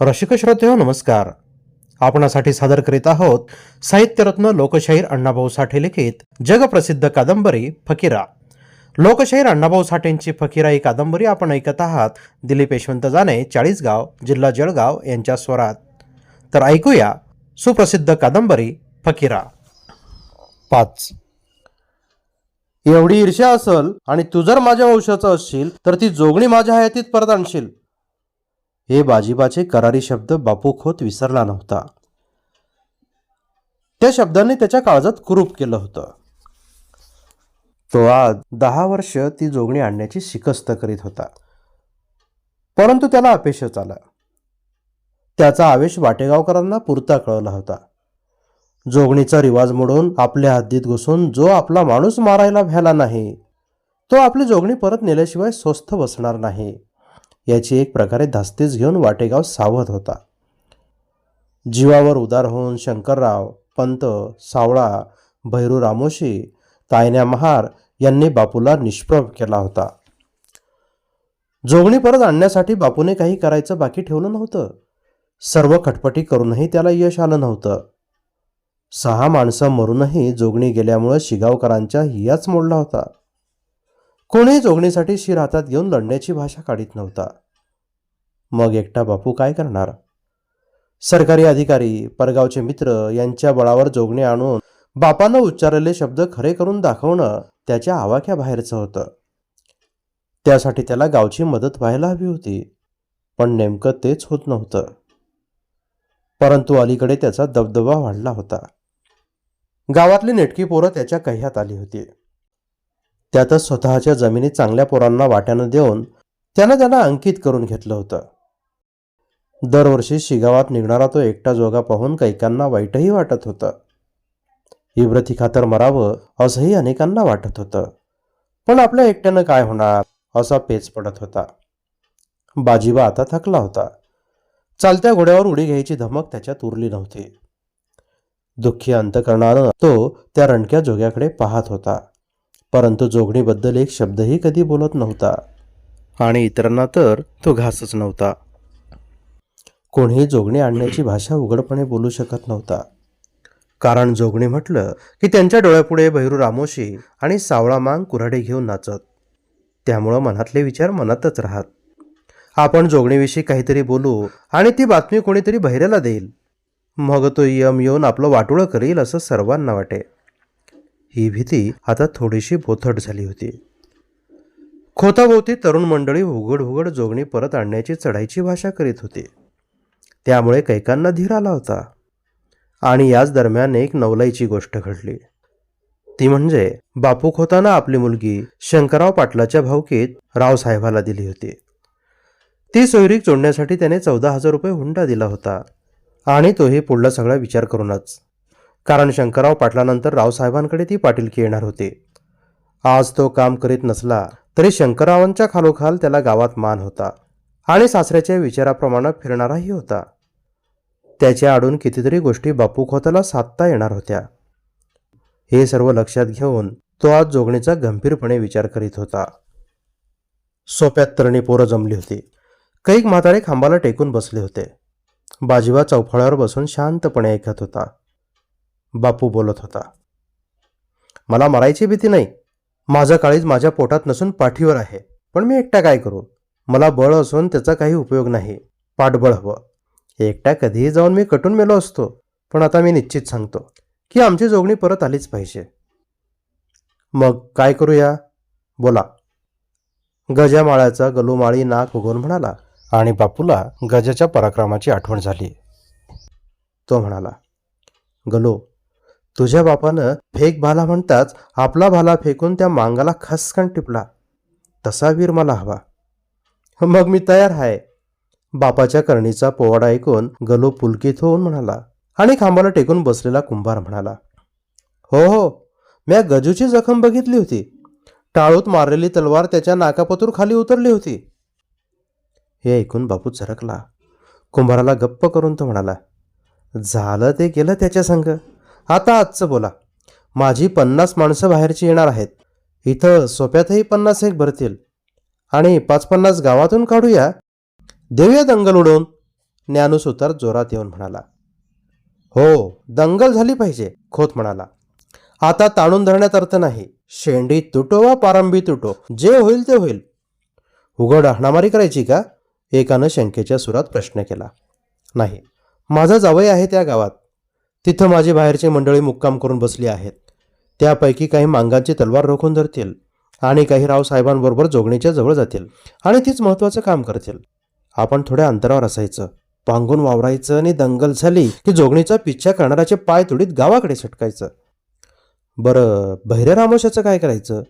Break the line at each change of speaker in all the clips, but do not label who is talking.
रसिक श्रोते नमस्कार. आपणासाठी सादर करीत आहोत साहित्यरत्न लोकशाहीर अण्णाभाऊ साठे लिखित जगप्रसिद्ध कादंबरी फकीरा. लोकशाहीर अण्णाभाऊ साठेंची फकीरा ही कादंबरी आपण ऐकत आहात. दिलीप यशवंत जाने चाळीसगाव जिल्हा जळगाव यांच्या स्वरात. तर ऐकूया सुप्रसिद्ध कादंबरी फकीरा. पाच. एवढी ईर्ष्या असल आणि तू जर माझ्या वंशाचा असशील तर ती जोगणी माझ्या हयातीत परत आणशील हे बाजीबाचे करारी शब्द बापू खोत विसरला नव्हता. त्या शब्दाने त्याच्या काळजात कुरूप केलं होतं. तो आज दहा वर्ष ती जोगणी आणण्याची शिकस्त करीत होता. परंतु त्याला अपेक्षच आला. त्याचा आवेश वाटेगावकरांना पुरता कळला होता. जोगणीचा रिवाज मोडून आपल्या हद्दीत घुसून जो आपला माणूस मारायला भ्याला नाही तो आपली जोगणी परत नेल्याशिवाय स्वस्थ बसणार नाही. याची एक प्रकारे धास्तीच घेऊन वाटेगाव सावध होता. जीवावर उदार होऊन शंकरराव पंत सावळा भैरू रामोशी तायन्या महार यांनी बापूला निष्प्रभ केला होता. जोगणी परत आणण्यासाठी बापूने काही करायचं बाकी ठेवलं नव्हतं. सर्व खटपटी करूनही त्याला यश आलं नव्हतं. सहा माणसं मरूनही जोगणी गेल्यामुळं शिगावकरांच्या हियाच मोडला होता. कोणीही जोगणीसाठी शिर हातात घेऊन लढण्याची भाषा काढीत नव्हता. मग एकटा बापू काय करणार? सरकारी अधिकारी परगावचे मित्र यांच्या बळावर जोगणे आणून बापानं उच्चारलेले शब्द खरे करून दाखवणं त्याच्या आवाक्याबाहेरचं होतं. त्यासाठी त्याला गावची मदत व्हायला हवी होती पण नेमकं तेच होत नव्हतं. परंतु अलीकडे त्याचा दबदबा वाढला होता. गावातली नेटकी पोरं त्याच्या कह्यात आली होती. त्यातच स्वतःच्या जमिनी चांगल्या पोरांना वाट्यानं देऊन त्यानं त्यांना अंकित करून घेतलं होतं. दरवर्षी शिगावात निघणारा तो एकटा जोगा पाहून कैकांना वाईटही वाटत होतं. इब्रती तर मरावं असंही अनेकांना वाटत होतं. पण आपल्या एकट्यानं काय होणार असा पेच पडत होता. बाजीबा आता थकला होता. चालत्या घोड्यावर उडी घ्यायची धमक त्याच्यात उरली नव्हती. दुःखी अंतकरणानं तो त्या रणक्या जोग्याकडे पाहत होता. परंतु जोगणीबद्दल एक शब्दही कधी बोलत नव्हता. आणि इतरांना तर तो घासच नव्हता. कोणीही जोगणी आणण्याची भाषा उघडपणे बोलू शकत नव्हता. कारण जोगणी म्हटलं की त्यांच्या डोळ्यापुढे भैरू रामोशी आणि सावळा मांग कुऱ्हाडी घेऊन नाचत. त्यामुळं मनातले विचार मनातच राहत. आपण जोगणीविषयी काहीतरी बोलू आणि ती बातमी कोणीतरी बहिऱ्याला देईल. मग तो यम येऊन आपलं वाटोळं करील असं सर्वांना वाटे. ही भीती आता थोडीशी बोथट झाली होती. खोताभोवती तरुण मंडळी उघड उघड जोगणी परत आणण्याची चढाईची भाषा करीत होती. त्यामुळे कैकांना धीर आला होता. आणि याच दरम्यान एक नवलाईची गोष्ट घडली. ती म्हणजे बापू खोतानं आपली मुलगी शंकरराव पाटलाच्या भावकीत रावसाहेबाला दिली होती. ती सोयरीक जोडण्यासाठी त्याने चौदा हजार रुपये हुंडा दिला होता. आणि तोही पुढला सगळा विचार करूनच. कारण शंकरराव पाटलानंतर रावसाहेबांकडे ती पाटीलकी येणार होती. आज तो काम करीत नसला तरी शंकररावांच्या खालोखाल त्याला गावात मान होता आणि सासऱ्याच्या विचाराप्रमाणे फिरणाराही होता. त्याच्या आडून कितीतरी गोष्टी बापू खोताला साधता येणार होत्या. हे सर्व लक्षात घेऊन तो आज जोगणीचा गंभीरपणे विचार करीत होता. सोप्यात तरणी पोरं जमली होती. कैक म्हातारे खांबाला टेकून बसले होते. बाजीबा चौफळ्यावर बसून शांतपणे ऐकत होता. बापू बोलत होता. मला मरायची भीती नाही. माझं काळीज माझ्या पोटात नसून पाठीवर आहे. पण मी एकटा काय करू? मला बळ असून त्याचा काही उपयोग नाही. पाठबळ हवं एकटा कधीही जाऊन मी कटून मेलो असतो. पण आता मी निश्चित सांगतो की आमची जोगणी परत आलीच पाहिजे. मग काय करूया? बोला. गजामाळ्याचा गलुमाळी गलूमाळी नाक उगवून म्हणाला आणि बापूला गजाच्या पराक्रमाची आठवण झाली. तो म्हणाला गलो तुझ्या बापानं फेक भाला म्हणताच आपला भाला फेकून त्या मांगाला खसकन टिपला. तसा वीर मला हवा. मग मी तयार आहे बापाच्या करणीचा पोवाडा ऐकून गलो पुलकित होऊन म्हणाला आणि खांबाला टेकून बसलेला कुंभार म्हणाला हो हो म्या गजूची जखम बघितली होती. टाळूत मारलेली तलवार त्याच्या नाकापतूर खाली उतरली होती. हे ऐकून बापू झरकला कुंभाराला गप्प करून तो म्हणाला झालं ते गेलं त्याच्या संग. आता आजचं बोला. माझी पन्नास माणसं बाहेरची येणार आहेत. इथं सोप्यातही पन्नास एक भरतील. आणि पाच पन्नास गावातून काढूया. देऊया दंगल उडवून. ज्ञानसुतार जोरात येऊन म्हणाला. हो दंगल झाली पाहिजे खोत म्हणाला. आता ताणून धरण्यात अर्थ नाही. शेंडी तुटो वा पारंबी तुटो. जे होईल ते होईल. उघड हाणामारी करायची का? एकानं शंकेच्या सुरात प्रश्न केला. नाही. माझा जावई आहे त्या गावात. तिथं माझी बाहेरचे मंडळी मुक्काम करून बसली आहेत. त्यापैकी काही मांगांची तलवार रोखून धरतील आणि काही रावसाहेबांबरोबर जोगणीच्या जवळ जातील आणि तीच महत्त्वाचं काम करतील. आपण थोड्या अंतरावर असायचं. पांगून वावरायचं आणि दंगल झाली की जोगणीचा पिच्छा करणाऱ्याचे पाय तुडीत गावाकडे सटकायचं. बरं बहिरे रामोशाचं काय करायचं?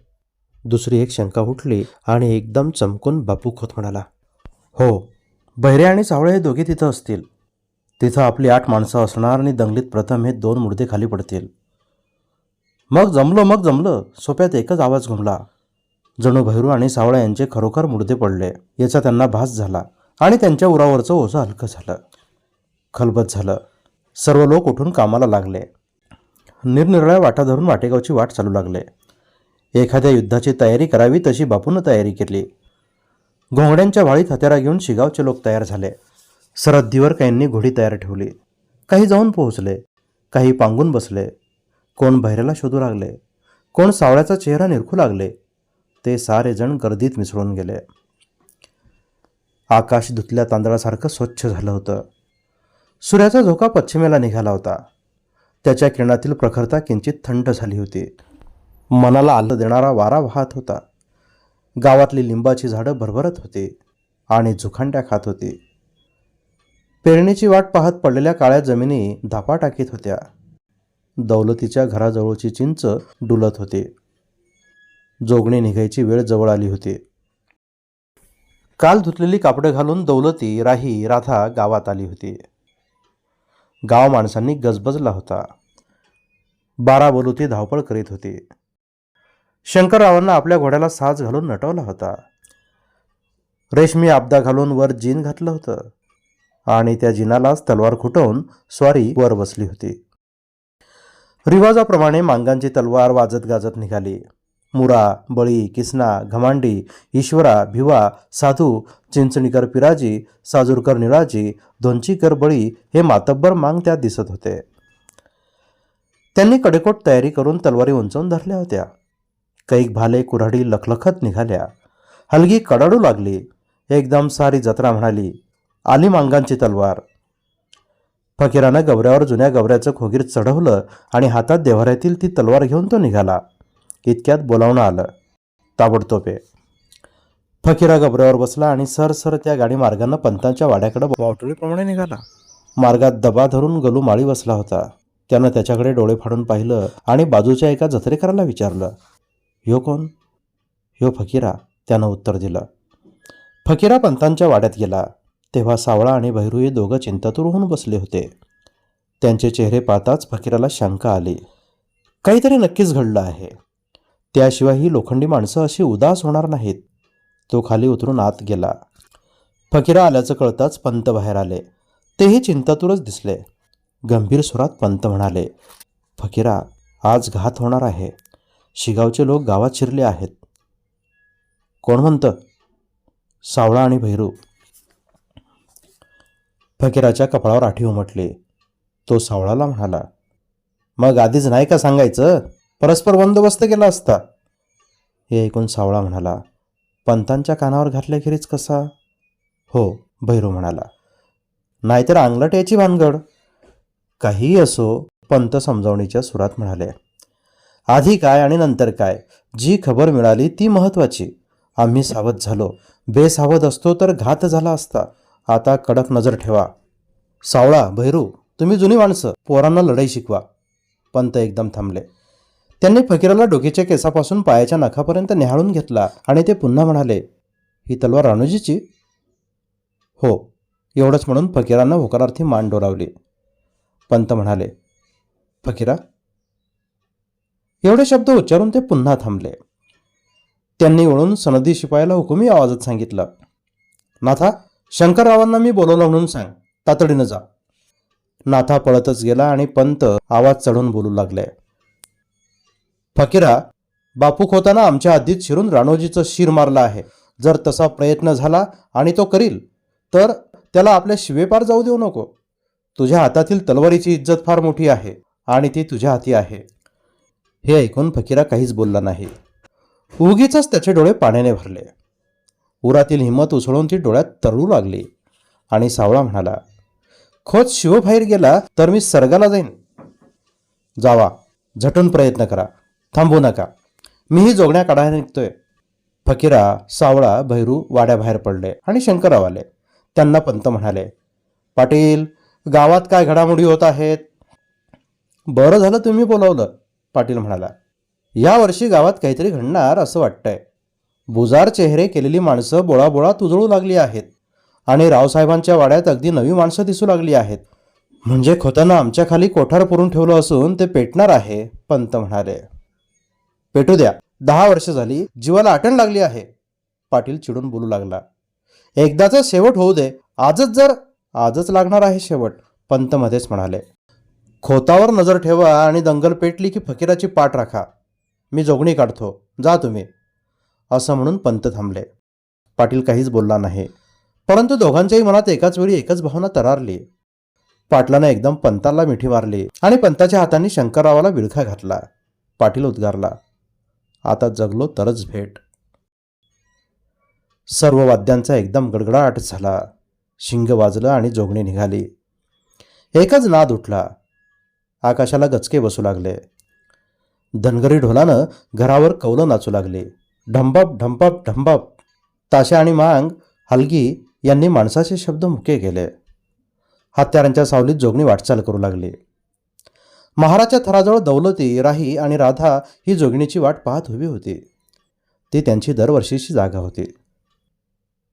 दुसरी एक शंका उठली आणि एकदम चमकून बापू खोत म्हणाला हो बहिरे आणि सावळे हे दोघे तिथं असतील. तिथं आपली आठ माणसं असणार आणि दंगलीत प्रथम हे दोन मुडदे खाली पडतील. मग जमलं मग जमलं. सोप्यात एकच आवाज घुमला. जणू भैरू आणि सावळा यांचे खरोखर मुडदे पडले. याचा त्यांना भास झाला आणि त्यांच्या उरावरचं ओझं हलकं झालं. खलबत झालं. सर्व लोक उठून कामाला लागले. निरनिराळ्या वाटा धरून वाटेगावची वाट चालू लागले. एखाद्या युद्धाची तयारी करावी तशी बापून तयारी केली. घोंगड्यांच्या वाळीत हत्यारा घेऊन शिगावचे लोक तयार झाले. सरहद्दीवर काहींनी घोडी तयार ठेवली. काही जाऊन पोहोचले काही पांगून बसले. कोण बहिऱ्याला शोधू लागले? कोण सावळ्याचा चेहरा निरखू लागले? ते सारे जण गर्दीत मिसळून गेले. आकाश धुतल्या तांदळासारखं स्वच्छ झालं होतं. सूर्याचा झोका पश्चिमेला निघाला होता. त्याच्या किरणातील प्रखरता किंचित थंड झाली होती. मनाला आलं देणारा वारा वाहत होता. गावातली लिंबाची झाडं भरभरत होती आणि झुखांड्या खात होती. पेरणीची वाट पाहत पडलेल्या काळ्या जमिनी धापा टाकीत होत्या. दौलतीच्या घराजवळची चिंच डुलत होती. जोगणी निघायची वेळ जवळ आली होती. काल धुतलेली कापडं घालून दौलती राही राधा गावात आली होती. गाव माणसांनी गजबजला होता. बारा बलुती धावपळ करीत होती. शंकररावांना आपल्या घोड्याला साज घालून नटवला होता. रेशमी आपदा घालून वर जीन घातलं होतं. आणि त्या जिनालाच तलवार खुटवून स्वारी वर बसली होती. रिवाजाप्रमाणे मांगांची तलवार वाजत गाजत निघाली. मुरा बळी किसना घमांडी ईश्वरा भिवा साधू चिंचणीकर पिराजी साजूरकर निळाजी धोंचीकर बळी हे मातब्बर मांग त्यात दिसत होते. त्यांनी कडेकोट तयारी करून तलवारी उंचवून धरल्या होत्या. कैक भाले कुऱ्हाडी लखलखत निघाल्या. हलगी कडाडू लागली. एकदम सारी जत्रा म्हणाली आली मांगांची तलवार. फकीरानं गवऱ्यावर जुन्या गवऱ्याचं खोगीर चढवलं आणि हातात देव्हाऱ्यातील ती तलवार घेऊन तो निघाला. इतक्यात बोलावणं आलं. ताबडतोबे. फकीरा गबऱ्यावर बसला आणि सर सर त्या गाडी मार्गानं पंतांच्या वाड्याकडे वावटळीप्रमाणे निघाला. मार्गात दबा धरून गलू माळी बसला होता. त्यानं त्याच्याकडे डोळे फाडून पाहिलं आणि बाजूच्या एका जत्रेकराला विचारलं ह्यो कोण? ह्यो फकीरा? त्यानं उत्तर दिलं. फकीरा पंतांच्या वाड्यात गेला. तेव्हा सावळा आणि भैरू हे दोघं चिंतातूर होऊन बसले होते. त्यांचे चेहरे पाहताच फकीराला शंका आली. काहीतरी नक्कीच घडलं आहे. त्याशिवाय ही लोखंडी माणसं अशी उदास होणार नाहीत. तो खाली उतरून आत गेला. फकीरा आल्याचं कळताच पंत बाहेर आले. तेही चिंतातूरच दिसले. गंभीर सुरात पंत म्हणाले फकीरा आज घात होणार आहे. शिगावचे लोक गावात शिरले आहेत. कोण म्हणतं? सावळा आणि भैरू. फकीराच्या कपाळावर आठी उमटली. तो सावळाला म्हणाला मग आधीच नाही का सांगायचं? परस्पर बंदोबस्त केला असता. हे ऐकून सावळा म्हणाला पंतांच्या कानावर घातल्याखेरीज कसा? हो भैरू म्हणाला नाहीतर अंगलट याची भानगड. काहीही असो पंत समजावणीच्या सुरात म्हणाले आधी काय आणि नंतर काय? जी खबर मिळाली ती महत्त्वाची. आम्ही सावध झालो. बेसावध असतो तर घात झाला असता. आता कडक नजर ठेवा. सावळा भैरू तुम्ही जुनी माणसं पोरांना लढाई शिकवा. पंत एकदम थांबले. त्यांनी फकीराला डोकीच्या केसापासून पायाच्या नखापर्यंत निहाळून घेतला आणि ते पुन्हा म्हणाले ही तलवार राणूजीची? हो. एवढंच म्हणून फकीरांना होकारार्थी मान डोरावली पंत म्हणाले फकीरा. एवढे शब्द उच्चारून ते पुन्हा थांबले. त्यांनी वळून सनदी शिपायाला हुकुमी आवाजात सांगितलं नाथा शंकररावांना मी बोलवलं म्हणून सांग. तातडीनं जा. नाथा पळतच गेला आणि पंत आवाज चढून बोलू लागले. फकीरा बापू खोताना आमच्या हद्दीत शिरून राणोजीचं शिर मारलं आहे. जर तसा प्रयत्न झाला आणि तो करील तर त्याला आपल्या शिवेपार जाऊ देऊ नको. तुझ्या हातातील तलवारीची इज्जत फार मोठी आहे आणि ती तुझ्या हाती आहे. हे ऐकून फकीरा काहीच बोलला नाही. उगीच त्याचे डोळे पाण्याने भरले. उरातील हिंमत उसळून ती डोळ्यात तरळू लागली. आणि सावळा म्हणाला खोत शिवबाहेर गेला तर मी सर्गाला जाईन. जावा झटून प्रयत्न करा. थांबू नका. मीही जोगण्या काढायला निघतोय. फकीरा सावळा भैरू वाड्याबाहेर पडले आणि शंकरराव आले. त्यांना पंत म्हणाले पाटील गावात काय घडामोडी होत आहेत? बरं झालं तुम्ही बोलावलं पाटील म्हणाला. या वर्षी गावात काहीतरी घडणार असं वाटतंय. बुजार चेहरे केलेली माणसं बोळाबोळा तुजळू लागली आहेत. आणि रावसाहेबांच्या वाड्यात अगदी नवी माणसं दिसू लागली आहेत. म्हणजे खोतानं आमच्या खाली कोठार पुरून ठेवलं असून ते पेटणार आहे पंत म्हणाले. पेटू द्या दहा वर्ष झाली जीवाला अटण लागली आहे. पाटील चिडून बोलू लागला. एकदाचा शेवट होऊ दे आजच जर आजच लागणार आहे शेवट पंत मध्येच म्हणाले. खोतावर नजर ठेवा आणि दंगल पेटली की फकीराची पाठ राखा. मी जोगणी काढतो. जा तुम्ही. असं म्हणून पंत थांबले. पाटील काहीच बोलला नाही. परंतु दोघांच्याही मनात एकाच वेळी एकच भावना तरारली. पाटलानं एकदम पंताला मिठी मारली आणि पंताच्या हाताने शंकररावाला विळखा घातला. पाटील उद्गारला आता जगलो तरच भेट. सर्व वाद्यांचा एकदम गडगडाट झाला. शिंग वाजलं आणि जोगणी निघाली. एकच नाद उठला. आकाशाला गचके बसू लागले. धनगरी ढोलानं घरावर कौलं नाचू लागली. ढंबप ढंबाप ढंबप ताशा आणि मांग हलगी यांनी माणसाचे शब्द मुके केले. हत्यारांच्या सावलीत जोगणी वाटचाल करू लागली. महाराच्या थराजवळ दौलती राही आणि राधा ही जोगणीची वाट पाहत उभी होती. ती त्यांची दरवर्षीची जागा होती.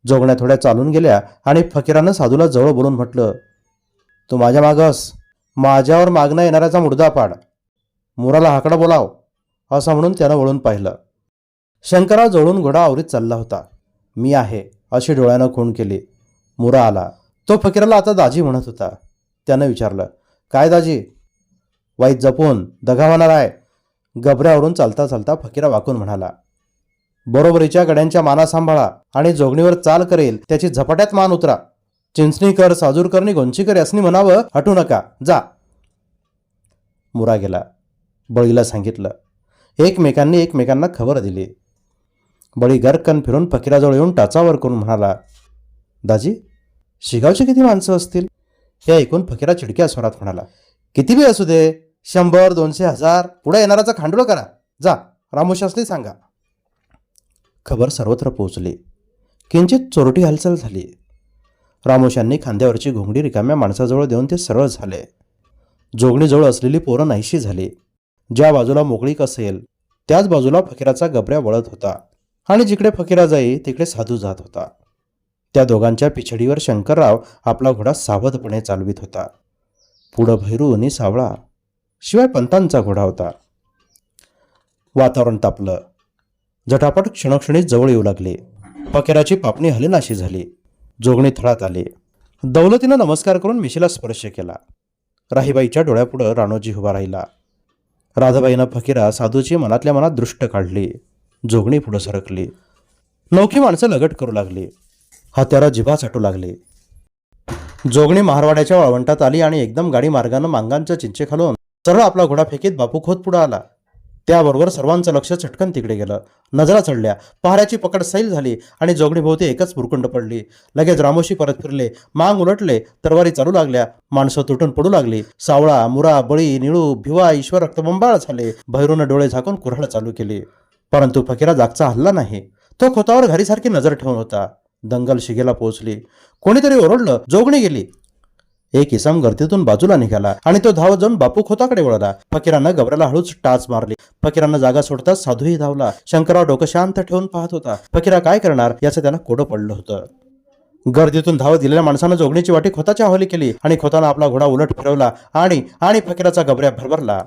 जोगण्या थोड्या चालून गेल्या आणि फकीरानं साधूला जवळ बोलून म्हटलं तू माझ्या मागस. माझ्यावर मागणं येणाऱ्याचा मुर्दा पाड मुराला हाकडा बोलाव. असं म्हणून त्यानं वळून पाहिलं. शंकरा जवळून घोडा आवरीत चालला होता. मी आहे अशी डोळ्यानं खूण केली. मुरा आला. तो फकीराला आता दाजी म्हणत होता. त्यानं विचारलं काय दाजी? वाईट जपून दगा होणार आहे. गबऱ्यावरून चालता चालता फकीरा वाकून म्हणाला बरोबरीच्या गड्यांच्या माना सांभाळा आणि जोगणीवर चाल करेल त्याची झपाट्यात मान उतरा. चिंचणीकर साजूरकर आणि गोंचीकर यासनी म्हणावं हटू नका. जा. मुरा गेला. बळीला सांगितलं. एकमेकांनी एकमेकांना खबर दिली. बळी गरकन फिरून फकीराजवळ येऊन टाचावर करून म्हणाला दाजी शिगावचे किती माणसं असतील? हे ऐकून फकीरा चिडक्या स्वरात म्हणाला किती बी असू दे शंभर दोनशे हजार पुढे येणाराचा खांडोळ करा. जा रामोशासली सांगा. खबर सर्वत्र पोहोचली. किंचित चोरटी हालचाल झाली. रामोशांनी खांद्यावरची घोंगडी रिकाम्या माणसाजवळ देऊन ते सरळ झाले. जोगणीजवळ असलेली पोरं नाहीशी झाली. ज्या बाजूला मोकळीक असेल त्याच बाजूला फकीराचा गबऱ्या वळत होता. आणि जिकडे फकीरा जाई तिकडे साधू जात होता. त्या दोघांच्या पिछडीवर शंकरराव आपला घोडा सावधपणे चालवित होता. पुढं भैरू आणि सावळा शिवाय पंतांचा घोडा होता. वातावरण तापलं. झटापट क्षणक्षणी जवळ येऊ लागले. फकीराची पापणी हलेनाशी झाली. जोगणी थळात आले. दौलतीनं नमस्कार करून मिशीला स्पर्श केला. राहीबाईच्या डोळ्यापुढं राणोजी उभा राहिला. राधाबाईनं फकीरा साधूची मनातल्या मनात दृष्ट काढली. जोगणी पुढं सरकली. नौकी माणसं लगट करू लागली. हत्यारा जिभा साठू लागले. जोगणी महारवाड्याच्या वाळवंटात आली आणि एकदम गाडी मार्गानं मांगांच्या चिंचे खालून सरळ आपला घोडा फेकीत बापू खोत पुढं आला. त्याबरोबर सर्वांचं लक्ष चटकन तिकडे गेलं. नजरा चढल्या. पहाऱ्याची पकड सैल झाली आणि जोगणीभोवती एकच भुरकुंड पडली. लगेच रामोशी परत फिरले. मांग उलटले. तरवारी चालू लागल्या. माणसं तुटून पडू लागली. सावळा मुरा बळी निळू भिवा ईश्वर रक्तबंबाळ झाले. भैरून डोळे झाकून कुऱ्हाड चालू केली. परंतु फकीरा जागचा हल्ला नाही. तो खोतावर घरीसारखी नजर ठेवून होता. दंगल शिगेला पोहोचली. कोणीतरी ओरडलं जोगणी गेली. एक इसम गर्दीतून बाजूला निघाला आणि तो धावत जाऊन बापू खोताकडे वळला. फकीरानं गबराला हळूच टाच मारली. फकीरानं जागा सोडताच साधूही धावला. शंकरराव डोकं शांत ठेवून पाहत होता. फकीरा काय करणार याचं त्याला कोडं पडलं होतं. गर्दीतून धावत दिलेल्या माणसानं जोगणीची वाटी खोताच्या हवाली केली आणि खोतानं आपला घोडा उलट फिरवला आणि आणि फकीराचा गबऱ्या भरभरला.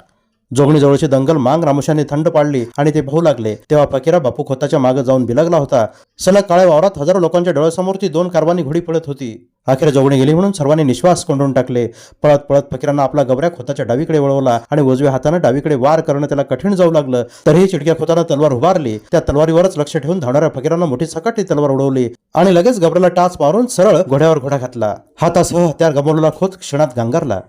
जोगणीजवळची दंगल मांग रामोशाने थंड पाडली आणि ते पाहू लागले. तेव्हा फकीरा बापू खोताच्या मागे जाऊन बिलगला होता. सलग काळ्या वावरात हजारो लोकांच्या डोळ्यासमोर ती दोन कारवानी घोडी पळत होती. अखेर जोगणी गेली म्हणून सर्वांनी निश्वास कोंडून टाकले. पळत पळत फकीरांना आपला गबऱ्या खोताच्या डावीकडे वळवला आणि उजव्या हातानं डावीकडे वार करणं त्याला कठीण जाऊ लागलं. तरीही चिडक्या खोतानं तलवार उभारली. त्या तलवारीवरच लक्ष ठेवून धावणाऱ्या फकीरांना मोठी सकट ती तलवार उडवली आणि लगेच गबऱ्याला टाच मारून सरळ घोड्यावर घोडा घातला. हातासह हत्यार गमवलेला खोत क्षणात गांगारला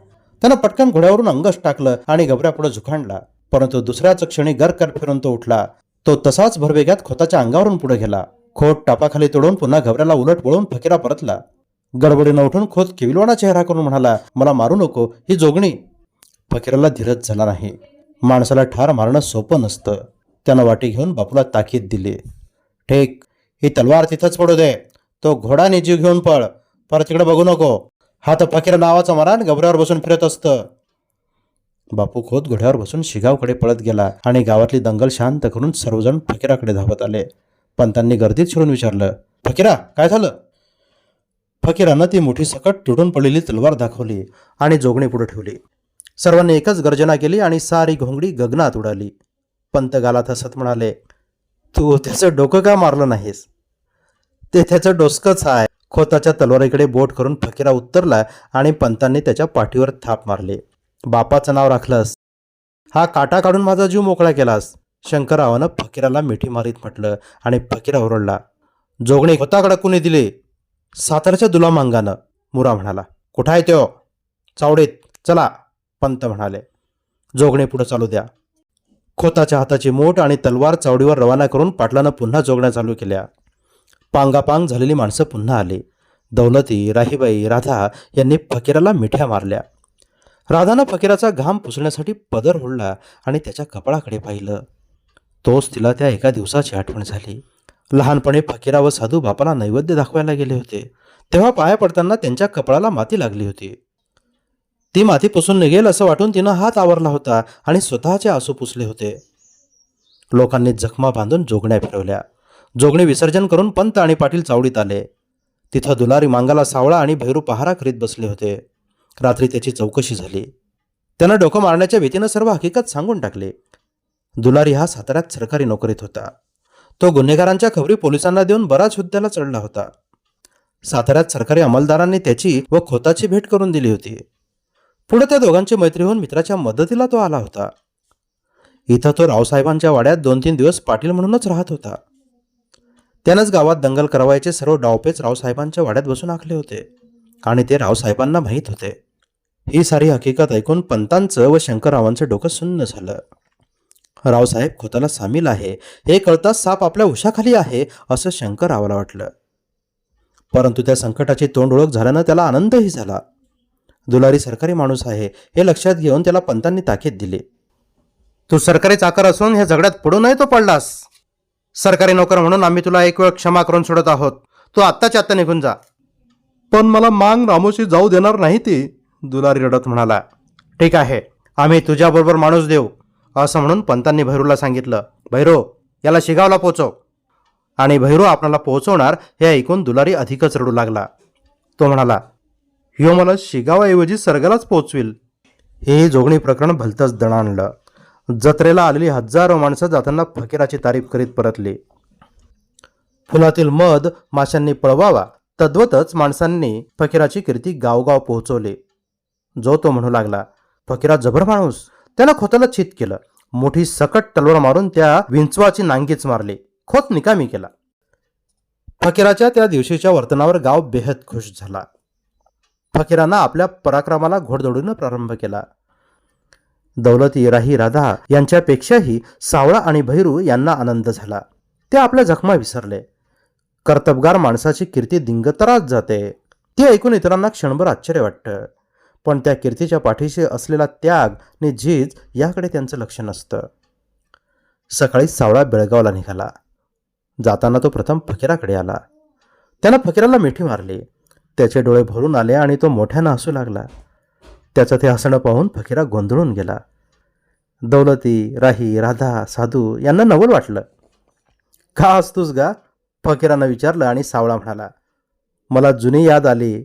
त्यानं पटकन घोड्यावरून अंगश टाकलं आणि गबऱ्यापुढे झुकांडला परंतु दुसऱ्याच क्षणी गरकर फिरून तो उठला. तो तसाच भरवेगात खोताच्या अंगावरून पुढे गेला. खोत टापाखाली तोडून पुन्हा घबऱ्याला उलट वळून फकीरा परतला. गडबडीनं उठून खोत किविलवाणा चेहरा करून म्हणाला मला मारू नको ही जोगणी. फकीराला धीरज झाला नाही. माणसाला ठार मारणं सोपं नसतं. त्यानं वाटी घेऊन बापूला ताकीद दिली. ठेक ही तलवार तिथंच पडू दे. तो घोडा जीव घेऊन पळ. परत तिकडे बघू नको. हा तर फकीर नावाचा मरान गबऱ्यावर बसून फिरत असतं. बापू खोत घोड्यावर बसून शिगावकडे पळत गेला आणि गावातली दंगल शांत करून सर्वजण फकीराकडे धावत आले. पंतांनी गर्दीत शिरून विचारलं फकीरा काय झालं? फकीरानं ती मोठी सकट तुटून पडलेली तलवार दाखवली आणि जोगणी पुढे ठेवली. सर्वांनी एकच गर्जना केली आणि सारी घोंगडी गगनात उडाली. पंत गालात हसत म्हणाले तू त्याचं डोकं का मारलं नाहीस? ते त्याचं डोसकंच आहे. खोताच्या तलवारीकडे बोट करून फकीरा उत्तरला आणि पंतांनी त्याच्या पाठीवर थाप मारले. बापाचं नाव राखलंस. हा काटा काढून माझा जीव मोकळा केलास. शंकररावानं फकीराला मिठी मारीत म्हटलं आणि फकीरा ओरडला. जोगणे खोताकडे कुणी दिले? सातारच्या दुलामांगानं मुरा म्हणाला. कुठं आहे त्यो चावडीत. चला पंत म्हणाले. जोगणे पुढे चालू द्या. खोताच्या हाताची मोठ आणि तलवार चावडीवर रवाना करून पाटलानं पुन्हा जोगण्या चालू केल्या. पांगापांग झालेली माणसं पुन्हा आली. दौलती राहीबाई राधा यांनी फकीराला मिठ्या मारल्या. राधानं फकीराचा घाम पुसण्यासाठी पदर ओढला आणि त्याच्या कपाळाकडे पाहिलं. तोच तिला त्या एका दिवसाची आठवण झाली. लहानपणी फकीरा व साधू बापाला नैवेद्य दाखवायला गेले होते. तेव्हा पाया पडताना त्यांच्या कपाळाला माती लागली होती. ती माती पुसून निघेल असं वाटून तिनं हात आवरला होता आणि स्वतःचे आसू पुसले होते. लोकांनी जखमा बांधून जोगण्या फिरवल्या. जोगणी विसर्जन करून पंत आणि पाटील चावडीत आले. तिथं दुलारी मांगाला सावळा आणि भैरू पहारा करीत बसले होते. रात्री त्याची चौकशी झाली. त्यानं डोकं मारण्याच्या भीतीनं सर्व हकीकत सांगून टाकले. दुलारी हा साताऱ्यात सरकारी नोकरीत होता. तो गुन्हेगारांच्या खबरी पोलिसांना देऊन बराच हुद्द्याला चढला होता. साताऱ्यात सरकारी अंमलदारांनी त्याची व खोताची भेट करून दिली होती. पुढे त्या दोघांची मैत्री होऊन मित्राच्या मदतीला तो आला होता. इथं तो रावसाहेबांच्या वाड्यात दोन तीन दिवस पाटील म्हणूनच राहत होता. त्यानंच गावात दंगल करावायचे सर्व डावपेच रावसाहेबांच्या वाड्यात बसून आखले होते. आणि ते रावसाहेबांना माहीत होते. ही सारी हकीकत ऐकून पंतांचं व शंकररावांचं डोकं सुन्न झालं. रावसाहेब खोताला सामील आहे. हे कळताच साप आपल्या उशाखाली आहे असं शंकररावाला वाटलं. परंतु त्या संकटाची तोंड ओळख झाल्यानं त्याला आनंदही झाला. दुलारी सरकारी माणूस आहे हे लक्षात घेऊन त्याला पंतांनी ताकीद दिली. तू सरकारी चाकर असून ह्या झगड्यात पडू नाही तो पडलास. सरकारी नोकर म्हणून आम्ही तुला एक वेळ क्षमा करून सोडत आहोत. तू आत्ताच्या आत्ता निघून जा. पण मला मांग रामोशी जाऊ देणार नाही ती दुलारी रडत म्हणाला. ठीक आहे आम्ही तुझ्याबरोबर माणूस देऊ असं म्हणून पंतांनी भैरूला सांगितलं. भैरो याला शिगावला पोचव. आणि भैरू आपणाला पोहोचवणार हे ऐकून दुलारी अधिकच रडू लागला. तो म्हणाला ह्यो मला शिगावाऐवजी सरगालाच पोचविल. हे जोगणी प्रकरण भलतंच दणाणलं. जत्रेला आलेली हजारो माणसं जाताना फकीराची तारीफ करीत परतली. फुलातील मध माशांनी पळवावा तद्वतच माणसांनी फकीराची कीर्ती गावगाव पोहोचवली. जो तो म्हणू लागला फकीरा जबर माणूस त्यानं खोताला छित केलं. मोठी सकट तलवार मारून त्या विंचवाची नांगीच मारली. खोत निकामी केला. फकीराच्या त्या दिवशीच्या वर्तनावर गाव बेहद खुश झाला. फकीरानं आपल्या पराक्रमाला घोडदोडीनं प्रारंभ केला. दौलती राही राधा यांच्यापेक्षाही सावळा आणि भैरू यांना आनंद झाला. ते आपल्या जखमा विसरले. कर्तबगार माणसाची कीर्ती दिंगतरात जाते. ते ऐकून इतरांना क्षणभर आश्चर्य वाटतं. पण त्या कीर्तीच्या पाठीशी असलेला त्याग आणि झीज याकडे त्यांचं लक्ष नसतं. सकाळी सावळा बेळगावला निघाला. जाताना तो प्रथम फकीराकडे आला. त्यानं फकीराला मिठी मारली. त्याचे डोळे भरून आले आणि तो मोठ्यानं हसू लागला. त्याचं ते हसणं पाहून फकीरा गोंधळून गेला. दौलती राही राधा साधू यांना नवल वाटलं. का असतोस गा? फकीरानं विचारलं आणि सावळा म्हणाला मला जुनी याद आली.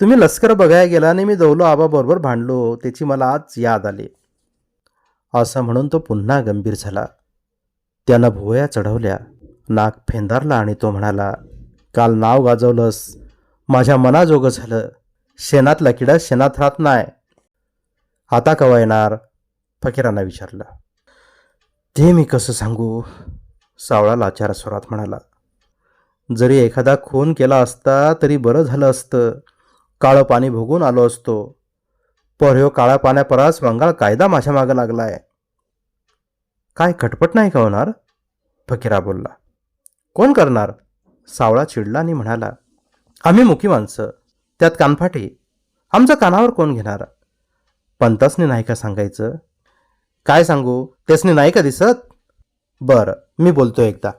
तुम्ही लष्कर बघायला गेला आणि मी दौलो आबाबरोबर भांडलो त्याची मला आज याद आली. असं म्हणून तो पुन्हा गंभीर झाला. त्यानं भुवया चढवल्या. नाक फेंदारला आणि तो म्हणाला काल नाव गाजवलंस. माझ्या मनाजोगं झालं. शेणातला किडा शेणात राहत नाही. आता कवा येणार? फकीरांना विचारलं. ते मी कसं सांगू? सावळा लाचार स्वरात म्हणाला. जरी एखादा खून केला असता तरी बरं झालं असतं. काळं पाणी भोगून आलो असतो. पर ह्यो काळ्या पाण्यापरास वंगाळ कायदा माझ्या मागं लागलाय. काय खटपट नाही का होणार? फकीरा बोलला. कोण करणार? सावळा चिडला आणि म्हणाला. आम्ही मुखी माणसं. त्यात कानफाटी. आमच्या कानावर कोण घेणार? पंतासने नाही का सांगायचं? काय सांगू? त्यासनी नाही का दिसत? बरं मी बोलतो एकदा.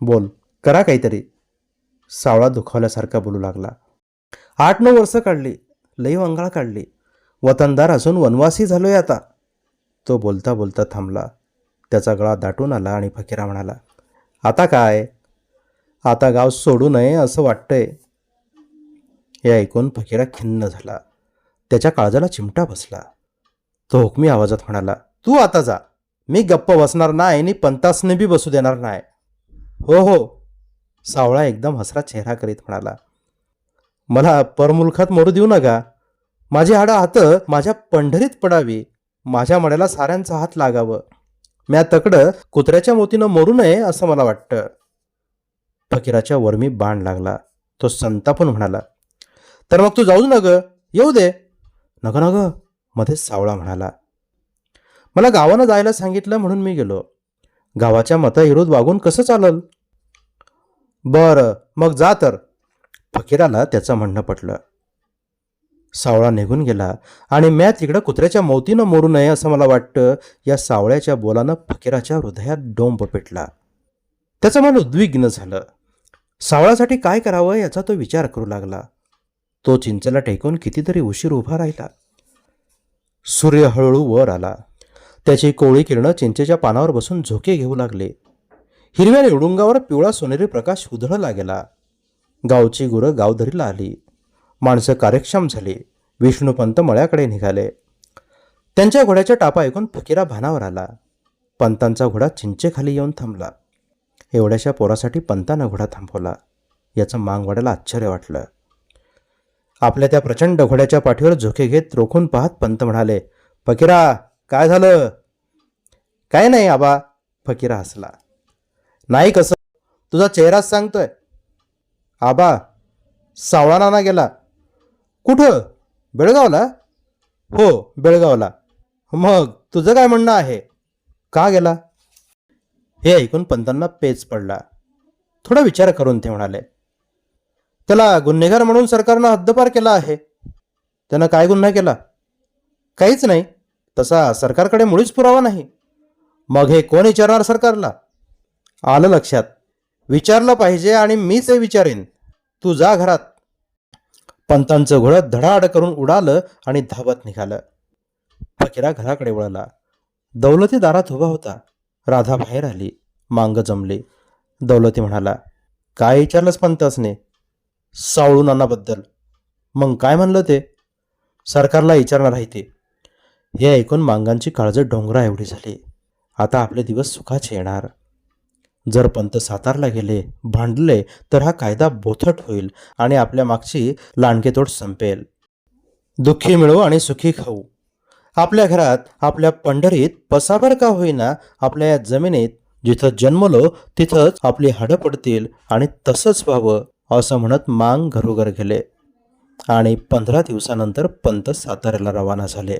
बोल करा काहीतरी. सावळा दुखावल्यासारखा बोलू लागला. आठ नऊ वर्ष काढली लई वंगाळ काढली. वतनदार असून वनवासी झालोय आता. तो बोलता बोलता थांबला. त्याचा गळा दाटून आला आणि फकीरा म्हणाला आता काय? आता गाव सोडू नये असं वाटतंय. हे ऐकून फकीरा खिन्न झाला. त्याच्या काळजाला चिमटा बसला. तो हुकमी आवाजात म्हणाला तू आता जा. मी गप्प बसणार नाही आणि पंतासने बी बसू देणार नाही. हो हो सावळा एकदम हसरा चेहरा करीत म्हणाला. मला परमुलखात मोरू देऊ नका. माझी हाडं हातं माझ्या पंढरीत पडावी. माझ्या मड्याला साऱ्यांचा हात लागावं. म्या तकडं कुत्र्याच्या मोतीनं मरू नये असं मला वाटतं. फकीराच्या वर्मी बाण लागला. तो संतापून म्हणाला तर मग तू जाऊ न ग. येऊ दे. नग नग मध्येच सावळा म्हणाला. मला गावानं जायला सांगितलं म्हणून मी गेलो. गावाच्या मताविरोध वागून कसं चालल? बरं मग जा तर. फकीराला त्याचं म्हणणं पटलं. सावळा निघून गेला आणि म्या तिकडं कुत्र्याच्या मौतीनं मोरू नये असं मला वाटतं या सावळ्याच्या बोलानं फकीराच्या हृदयात डोंब पेटला. त्याचं मन उद्विग्न झालं. सावळासाठी काय करावं याचा तो विचार करू लागला. तो चिंचेला टेकून कितीतरी उशीर उभा राहिला. सूर्य हळूहळू वर आला. त्याची कोळी किरणं चिंचेच्या पानावर बसून झोके घेऊ लागले. हिरव्या निवडुंगावर पिवळा सोनेरी प्रकाश उधळला गेला. गावची गुरं गावधरीला आली. माणसं कार्यक्षम झाली. विष्णुपंत मळ्याकडे निघाले. त्यांच्या घोड्याच्या टापा ऐकून फकीरा भानावर आला. पंतांचा घोडा चिंचेखाली येऊन थांबला. एवढ्याशा पोरासाठी पंतानं घोडा थांबवला. याचं मांगवाड्याला आश्चर्य वाटलं. आपल्या त्या प्रचंड घोड्याच्या पाठीवर झोके घेत रोखून पाहत पंत म्हणाले फकीरा काय झालं? काय नाही आबा फकीरा हसला. नाही कसं? तुझा चेहराच सांगतोय. आबा सावळा नाना गेला. कुठं? बेळगावला. हो बेळगावला. मग तुझं काय म्हणणं आहे? का गेला? हे ऐकून पंतांना पेच पडला. थोडा विचार करून ते म्हणाले त्याला गुन्हेगार म्हणून सरकारनं हद्दपार केला आहे. त्यानं काय गुन्हा केला? काहीच नाही. तसा सरकारकडे मुळीच पुरावा नाही. मग हे कोण विचारणार सरकारला? आलं लक्षात. विचारलं पाहिजे आणि मीच हे विचारेन. तू जा घरात. पंतांचं घोडं धडाड करून उडालं आणि धावत निघालं. फकीरा घराकडे वळला. दौलती दारात उभा होता. राधा बाहेर आली. मांग जमली. दौलती म्हणाला काय विचारलंस पंतासने सावळून अन्नाबद्दल मग काय म्हणलं ते? सरकारला विचारणार आहे ते. हे ऐकून मांगांची काळजत डोंगरा एवढी झाली. आता आपले दिवस सुखाचे येणार. जर पंत सातारला गेले भांडले तर हा कायदा बोथट होईल आणि आपल्या मागची लांडकेतोड संपेल. दुःखी मिळवू आणि सुखी खाऊ. आपल्या घरात आपल्या पंढरीत पसाभर का होईना आपल्या या जमिनीत जिथं जन्मलो तिथंच आपली हाडं पडतील आणि तसंच व्हावं. असं म्हणत मांग घरोघर गेले आणि पंधरा दिवसानंतर पंत साताऱ्याला रवाना झाले.